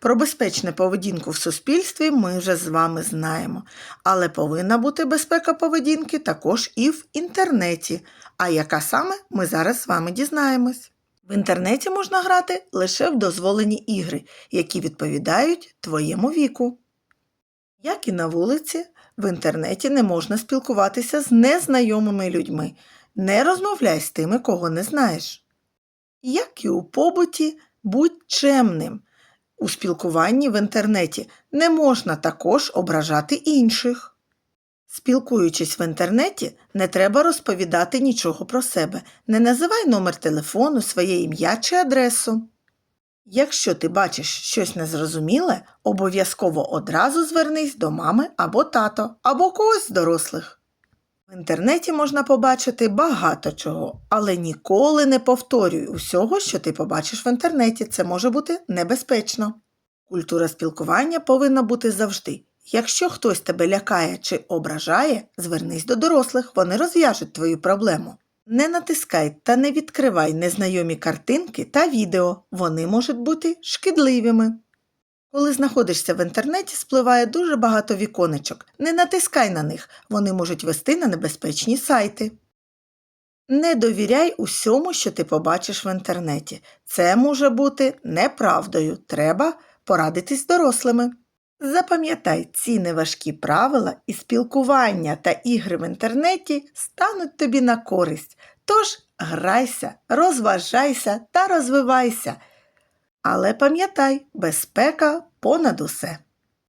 Про безпечну поведінку в суспільстві ми вже з вами знаємо, але повинна бути безпека поведінки також і в інтернеті. А яка саме ми зараз з вами дізнаємось. В інтернеті можна грати лише в дозволені ігри, які відповідають твоєму віку. Як і на вулиці, в інтернеті не можна спілкуватися з незнайомими людьми. Не розмовляй з тими, кого не знаєш. Як і у побуті, будь чемним. У спілкуванні в інтернеті не можна також ображати інших. Спілкуючись в інтернеті, не треба розповідати нічого про себе. Не називай номер телефону, своє ім'я чи адресу. Якщо ти бачиш щось незрозуміле, обов'язково одразу звернись до мами або тато, або когось з дорослих. В інтернеті можна побачити багато чого, але ніколи не повторюй усього, що ти побачиш в інтернеті. Це може бути небезпечно. Культура спілкування повинна бути завжди. Якщо хтось тебе лякає чи ображає, звернись до дорослих, вони розв'яжуть твою проблему. Не натискай та не відкривай незнайомі картинки та відео, вони можуть бути шкідливими. Коли знаходишся в інтернеті, спливає дуже багато віконечок. Не натискай на них, вони можуть вести на небезпечні сайти. Не довіряй усьому, що ти побачиш в інтернеті. Це може бути неправдою. Треба порадитись з дорослими. Запам'ятай, ці неважкі правила і спілкування та ігри в інтернеті стануть тобі на користь. Тож грайся, розважайся та розвивайся. Але пам'ятай, безпека понад усе.